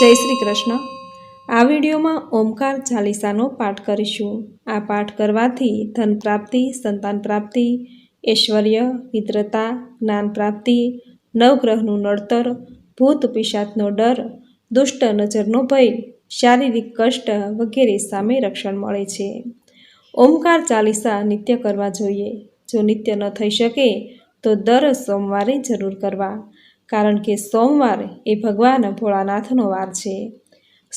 જય શ્રી કૃષ્ણ. આ વિડીયોમાં ઓમકાર ચાલીસાનો પાઠ કરીશું. આ પાઠ કરવાથી ધન પ્રાપ્તિ, સંતાન પ્રાપ્તિ, ઐશ્વર્ય મિત્રતા જ્ઞાન પ્રાપ્તિ, નવગ્રહનું નડતર, ભૂત પિશાચનો ડર, દુષ્ટ નજરનો ભય, શારીરિક કષ્ટ વગેરે સામે રક્ષણ મળે છે. ઓમકાર ચાલીસા નિત્ય કરવા જોઈએ. જો નિત્ય ન થઈ શકે, તો દર સોમવારે જરૂર કરવા. કારણ કે સોમવાર એ ભગવાન ભોળાનાથનો વાર છે.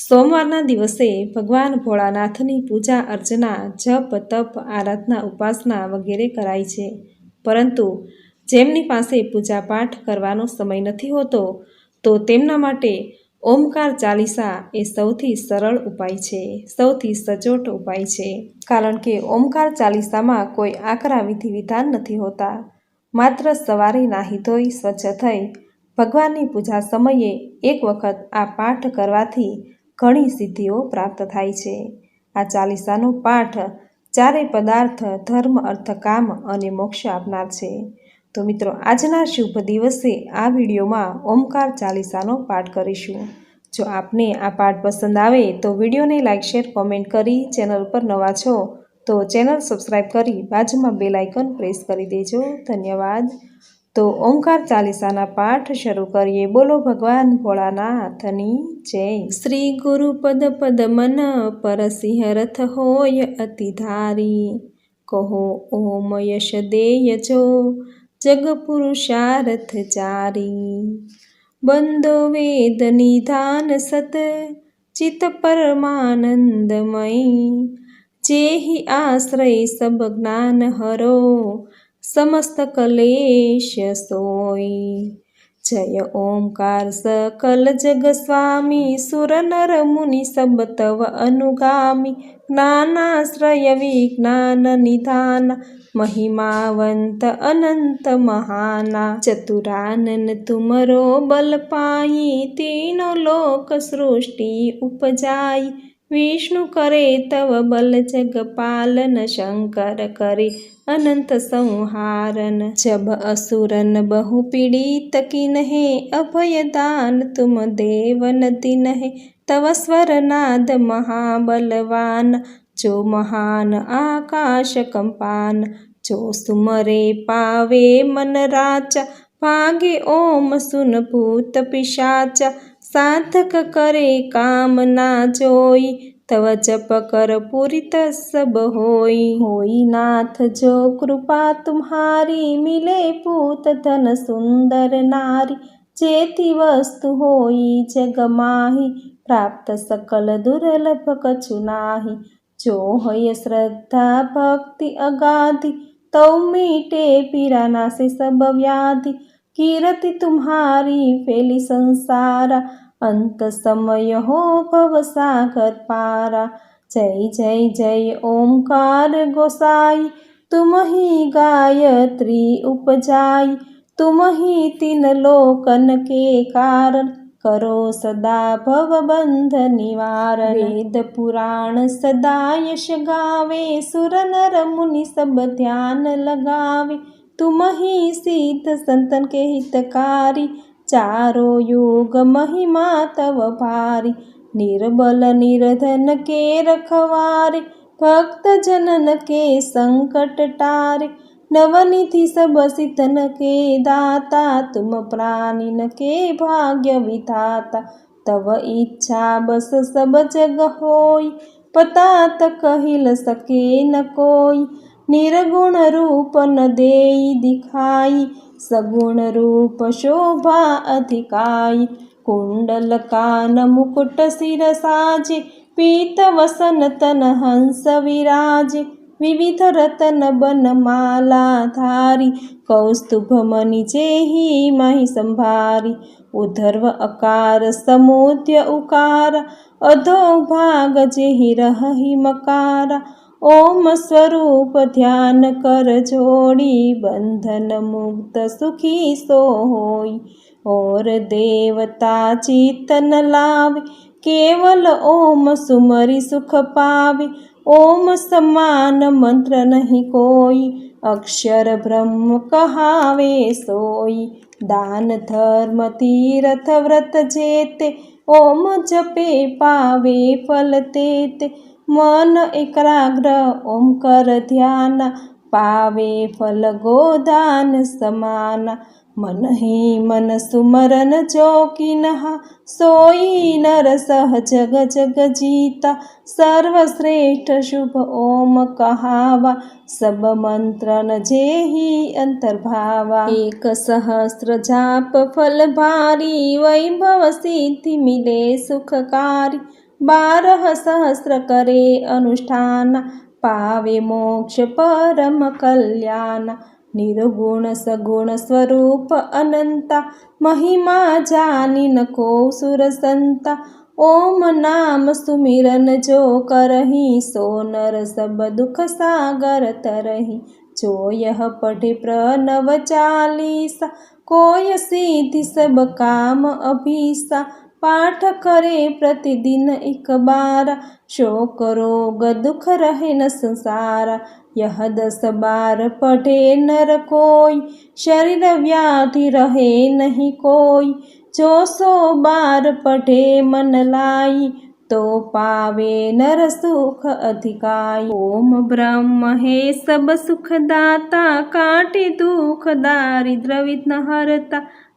સોમવારના દિવસે ભગવાન ભોળાનાથની પૂજા, અર્ચના, જપ, તપ, આરાધના, ઉપાસના વગેરે કરાય છે. પરંતુ જેમની પાસે પૂજાપાઠ કરવાનો સમય નથી હોતો, તો તેમના માટે ઓમકાર ચાલીસા એ સૌથી સરળ ઉપાય છે, સૌથી સચોટ ઉપાય છે. કારણ કે ઓમકાર ચાલીસામાં કોઈ આકરા વિધિ વિધાન નથી હોતા. માત્ર સવારે નાહી ધોઈ, સ્વચ્છ થઈ ભગવાનની પૂજા સમયે એક વખત આ પાઠ કરવાથી ઘણી સિદ્ધિઓ પ્રાપ્ત થાય છે. આ ચાલીસાનો પાઠ ચારે પદાર્થ, ધર્મ અર્થ કામ અને મોક્ષ આપનાર છે. તો મિત્રો, આજના શુભ દિવસે આ વિડીયોમાં ઓમકાર ચાલીસાનો પાઠ કરીશું. જો આપને આ પાઠ પસંદ આવે તો વિડીયોને લાઇક શેર, કોમેન્ટ કરી ચેનલ પર નવા છો તો ચેનલ સબસ્ક્રાઈબ કરી બાજુમાં બેલ આઇકન પ્રેસ કરી દેજો. ધન્યવાદ. તો ઓમકાર ચાલીસાના પાઠ શરૂ કરીએ. બોલો ભગવાન ભોળાનાથની જય. શ્રી ગુરુ પદ પદ મન પરસિંહ રથ હોય અતિ ધારી કહો, ઓમ યશ દેય જો જગ પુરુષાર્થ ચારી. બંદો વેદ નિધાન સત ચિત પરમાનંદમય. જેહિ આશ્રય સબ જ્ઞાન હરો સમસ્ત કલેશ સોય જય ઓમકાર સકલ જગ સ્વામી સુર નર મુનિ સબ તવ અનુગામી જ્ઞાનાશ્રય વિજ્ઞાન નિધાન મહિમાવંત અનંત મહાના ચતુરાનન તુમરો બલ પાઈ તીનો લોક સૃષ્ટિ ઉપજાઈ વિષ્ણુ કરે તવ બલ જગપાલન શંકર કરે અનંત સંહારન. જબ અસુરન બહુ પીડિત કિન હે અભયદાન તુમ દેવન દિનહે. તવ સ્વરનાદ મહાબલવાન, જો મહાન આકાશ કંપાન, જો સુમરે પાવે મન રાચા, ભાગે ઓમ સુન ભૂત પિશાચા સાધક કરે કામના જોઈ, તવ જપ કર પૂરિત સબ હોય. હોય નાથ, જો કૃપા તુમ્હારી મિલે પૂત ધન સુંદર નારી. જેથી વસ્તુ હોય જગ માહી પ્રાપ્ત સકલ દુર્લભ કછુ નાહી. જો હોય શ્રદ્ધા, ભક્તિ, અગાધી, તૌ મીટે પીરા નાસે સબ વ્યાધિ. कीरति तुम्हारी फैली संसारा अंत समय हो भव सागर पारा जय जय जय ओंकार गोसाई तुम ही गायत्री उपजाई तुम ही तीन लोकन के कारण करो सदा भव बंध निवार वेद पुराण सदा यश गावे सुर नर मुनि सब ध्यान लगावे તું મહી સિદ્ધ સંતન કે હિતકારી, ચારો યોગ મહિમા તવ ભારી, નિર્બલ નિર્ધન કે રખવારે, ભક્ત જનન કે સંકટ ટારે, નવનિધિ સબ સિદ્ધન કે દાતા, તુમ પ્રાણીન કે ભાગ્ય વિધાતા, તવ ઈચ્છા બસ સબ જગ હોય, પતાત કહિલ શકે ન કોઈ નિર્ગુણ રૂપ ન દેઈ દિખાઈ, સગુણ રૂપ શોભા અધિકાઈ. કુંડલ કાન મુકુટ શિર સાજે, પીત વસન તન હંસ વિરાજે. વિવિધ રતન બન માલા ધારી કૌસ્તુભમની જેહી માહી સંભારી. ઉધર્વ અકાર સમોદ્ય ઉકાર, અધો ભાગ જેહી રહી મકારા. ઓમ સ્વરૂપ ધ્યાન કર જોડી બંધન મુક્ત સુખી સો હોય. ઓર દેવતા ચિતન લાવે, કેવલ ઓમ સુમરી સુખ પાવે. ઓમ સમાન મંત્ર નહીં કોઈ, અક્ષર બ્રહ્મ કહાવે સોય. દાન ધર્મ તીર્થ વ્રત જેતે, ઓમ જપે પાવે ફલ તેતે. મન એકાગ્ર, ઓમકર, ધ્યાન, પાવે ફલ, ગોદાન, સમાન. મન હિ મન સુમરન ચોકિનહા સોઈ નર સહજ જગ જીતા. સર્વશ્રેષ્ઠ શુભ ઓમ કહાવા, સબ મંત્રન જેહી અંતર્ભાવા. એક સહસ્ર જાપ ફલ ભારી, વૈભવ સિદ્ધિ મિલે સુખકારી. બારહ સહસ્ર કરે અનુષ્ઠાન, પાવે મોક્ષ પરમ કલ્યાણ. નિર્ગુણ સગુણ સ્વરૂપ અનંતા, મહિમા જાની નકો સુર સંતા. ઓમ નામ સુમિરન જો કરહી સો નર સબ દુઃખ સાગર તરહી. જો યહ પઢે પ્રનવ ચાલીસા, કોઈ સિદ્ધિ સબ કામ અભીસા. પાઠ કરે પ્રતિદિન એક બાર શોક રોગ દુઃખ રહે ન સંસાર यह दस बार पढ़े नर कोई शरीर व्याधि रहे नहीं कोई जो सो बार पढ़े मन लाई तो पावे नर सुख अधिकाई ओम ब्रह्म हे सब सुख दाता काटे दुख दारिद्र विघ्न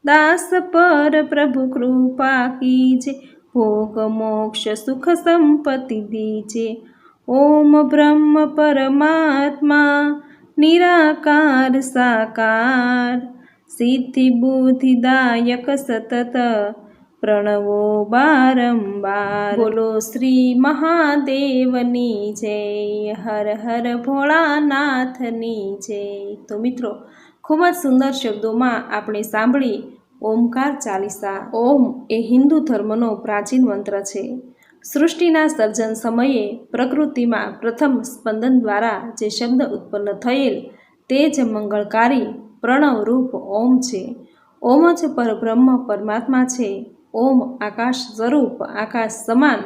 દાસ પર પ્રભુ કૃપા કીજે, ભોગ મોક્ષ સુખ સંપત્તિ દીજે. ઓમ બ્રહ્મ પરમાત્મા, નિરાકાર સાકાર. સિદ્ધિ બુદ્ધિદાયક સતત, પ્રણવો બારંબાર. બોલો શ્રી મહાદેવની જય, હર હર ભોળાનાથની જય. તો મિત્રો, ખૂબ જ સુંદર શબ્દોમાં આપણે સાંભળી ઓમકાર ચાલીસા. ઓમ એ હિન્દુ ધર્મનો પ્રાચીન મંત્ર છે. સૃષ્ટિના સર્જન સમયે પ્રકૃતિમાં પ્રથમ સ્પંદન દ્વારા જે શબ્દ ઉત્પન્ન થયેલ તે જ મંગળકારી પ્રણવરૂપ ઓમ છે. ઓમ જ પરબ્રહ્મ પરમાત્મા છે. ઓમ આકાશ સ્વરૂપ આકાશ સમાન,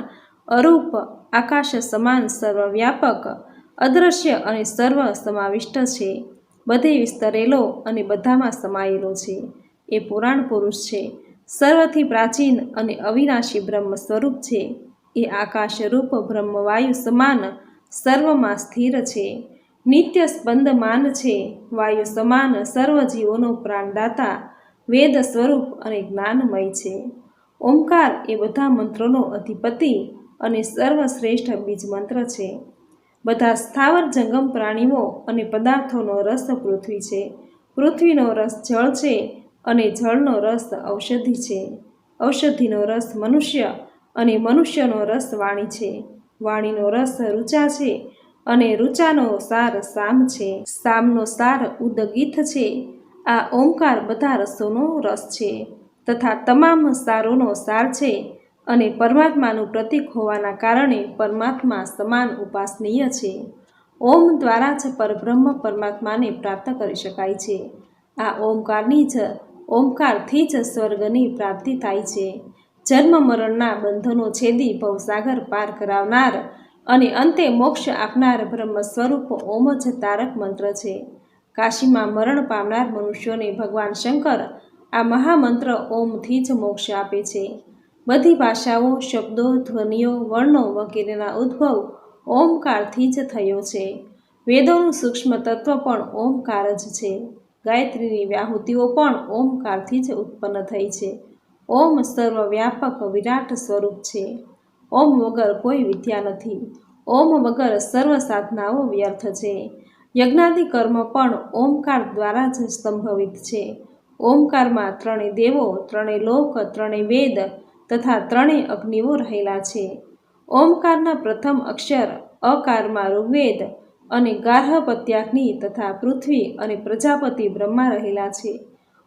અરૂપ આકાશ સમાન સર્વવ્યાપક અદૃશ્ય અને સર્વ સમાવિષ્ટ છે. બધે વિસ્તરેલો અને બધામાં સમાયેલો છે. એ પુરાણ પુરુષ છે. સર્વથી પ્રાચીન અને અવિનાશી બ્રહ્મ સ્વરૂપ છે. એ આકાશરૂપ બ્રહ્મવાયુ સમાન સર્વમાં સ્થિર છે. નિત્ય સ્પંદમાન છે. વાયુ સમાન સર્વ જીવોનો પ્રાણદાતા, વેદ સ્વરૂપ અને જ્ઞાનમય છે. ઓમકાર એ બધા મંત્રોનો અધિપતિ અને સર્વશ્રેષ્ઠ બીજ મંત્ર છે. બધા સ્થાવર જંગમ પ્રાણીઓ અને પદાર્થોનો રસ પૃથ્વી છે. પૃથ્વીનો રસ જળ છે. અને જળનો રસ ઔષધિ છે. ઔષધિનો રસ મનુષ્ય અને મનુષ્યનો રસ વાણી છે. વાણીનો રસ રૂચા છે અને રૂચાનો સાર સામ છે. સામનો સાર ઉદગીત છે. આ ઓમકાર બધા રસોનો રસ છે તથા તમામ સારોનો સાર છે અને પરમાત્માનું પ્રતીક હોવાના કારણે પરમાત્મા સમાન ઉપાસનીય છે. ઓમ દ્વારા જ પરબ્રહ્મ પરમાત્માને પ્રાપ્ત કરી શકાય છે. આ ઓમકારની જ ઓમકારથી જ સ્વર્ગની પ્રાપ્તિ થાય છે. જન્મ મરણના બંધનો છેદી ભવસાગર પાર કરાવનાર અને અંતે મોક્ષ આપનાર બ્રહ્મ સ્વરૂપ ઓમ જ તારક મંત્ર છે. કાશીમાં મરણ પામનાર મનુષ્યોને ભગવાન શંકર આ મહામંત્ર ઓમથી જ મોક્ષ આપે છે. બધી ભાષાઓ, શબ્દો, ધ્વનિઓ, વર્ણો વગેરેના ઉદ્ભવ ઓમકારથી જ થયો છે. વેદોનું સૂક્ષ્મ તત્વ પણ ઓમકાર જ છે. ગાયત્રીની વ્યાહુતિઓ પણ ઓમકારથી જ ઉત્પન્ન થઈ છે. ઓમ સર્વવ્યાપક વિરાટ સ્વરૂપ છે. ઓમ વગર કોઈ વિદ્યા નથી. ઓમ વગર સર્વ સાધનાઓ વ્યર્થ છે. યજ્ઞાદિ કર્મ પણ ઓમકાર દ્વારા જ સંભવિત છે. ઓમકારમાં ત્રણેય દેવો, ત્રણેય લોક, ત્રણેય વેદ તથા ત્રણેય અગ્નિઓ રહેલા છે. ઓમકારના પ્રથમ અક્ષર અકારમાં ઋગ્વેદ અને ગાર્હપત્યાગ્નિ તથા પૃથ્વી અને પ્રજાપતિ બ્રહ્મા રહેલા છે.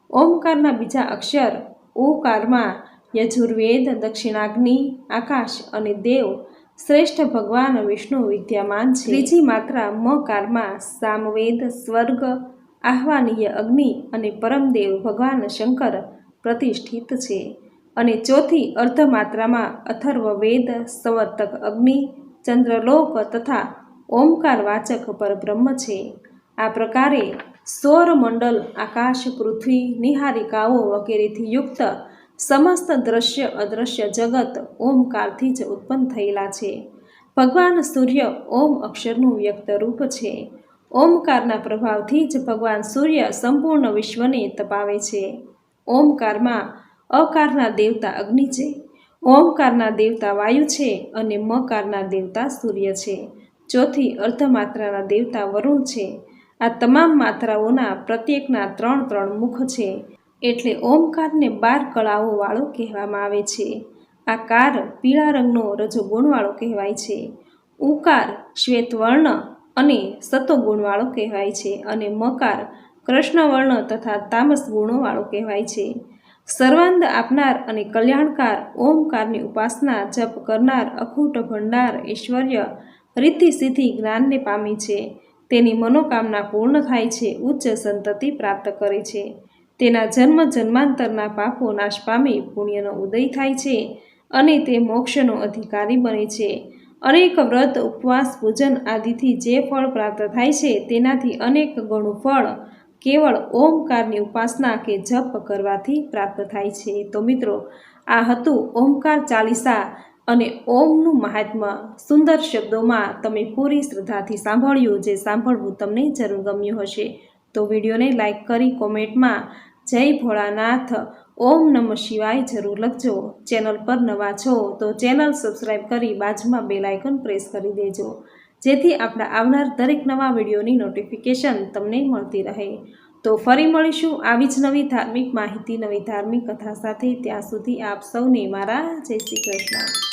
ઓમકારના બીજા અક્ષર ઉકારમાં યજુર્વેદ, દક્ષિણાગ્નિ, આકાશ અને દેવ શ્રેષ્ઠ ભગવાન વિષ્ણુ વિદ્યમાન છે. ત્રીજી માત્રા મકારમાં સામવેદ, સ્વર્ગ, આહ્વાનીય અગ્નિ અને પરમદેવ ભગવાન શંકર પ્રતિષ્ઠિત છે. અને ચોથી અર્ધમાત્રામાં અથર્વવેદ, સંવર્તક અગ્નિ, ચંદ્રલોક તથા ઓમકારવાચક પરબ્રહ્મ છે. આ પ્રકારે સૌરમંડલ, આકાશ, પૃથ્વી, નિહારિકાઓ વગેરેથી યુક્ત સમસ્ત દ્રશ્ય અદ્રશ્ય જગત ઓમકારથી જ ઉત્પન્ન થયેલા છે. ભગવાન સૂર્ય ઓમ અક્ષરનું વ્યક્ત રૂપ છે. ઓમકારના પ્રભાવથી જ ભગવાન સૂર્ય સંપૂર્ણ વિશ્વને તપાવે છે. ઓમકારમાં અકારના દેવતા અગ્નિ છે. ઓમકારના દેવતા વાયુ છે અને મકારના દેવતા સૂર્ય છે. ચોથી અર્ધમાત્રાના દેવતા વરુણ છે. આ તમામ માત્રાઓના પ્રત્યેકના ત્રણ ત્રણ મુખ છે. એટલે ઓમકારને બાર કળાઓ વાળો કહેવામાં આવે છે. આ કાર પીળા રંગનો રજોગુણવાળો કહેવાય છે. ઉકાર શ્વેતવર્ણ અને સતોગુણવાળો કહેવાય છે અને મકાર કૃષ્ણવર્ણ તથા તામસ ગુણોવાળો કહેવાય છે. સર્વાંદ આપનાર અને કલ્યાણકાર ઓમકારની ઉપાસના જપ કરનાર અખૂટ ભંડાર ઐશ્વર્ય રીતિ સિદ્ધિ જ્ઞાનને પામી છે. તેની મનોકામના પૂર્ણ થાય છે, ઉચ્ચ સંતતિ પ્રાપ્ત કરે છે. તેના જન્મ જન્માંતરના પાપો નાશ પામી પુણ્યનો ઉદય થાય છે અને તે મોક્ષનો અધિકારી બને છે. અનેક વ્રત, ઉપવાસ, પૂજન આદિથી જે ફળ પ્રાપ્ત થાય છે તેનાથી અનેક ગણું ફળ કેવળ ઓમકારની ઉપાસના કે જપ કરવાથી પ્રાપ્ત થાય છે. તો મિત્રો, આ હતું ઓમકાર ચાલીસા અને ઓમનું મહાત્મ્ય સુંદર શબ્દોમાં તમે પૂરી શ્રદ્ધાથી સાંભળ્યું જે સાંભળવું તમને જરૂર ગમ્યું હશે. તો વિડીયોને લાઇક કરી કોમેન્ટમાં જય ભોળાનાથ, ઓમ નમઃ શિવાય જરૂર લખજો. ચેનલ પર નવા છો તો ચેનલ સબસ્ક્રાઈબ કરી બાજુમાં બેલ આઇકન પ્રેસ કરી દેજો. જેથી આપણા આવનાર દરેક નવા વિડીયોની નોટિફિકેશન તમને મળતી રહે. તો ફરી મળીશું આવી જ નવી ધાર્મિક માહિતી, નવી ધાર્મિક કથા સાથે. ત્યાં સુધી આપ સૌને મારા જય શ્રી કૃષ્ણ.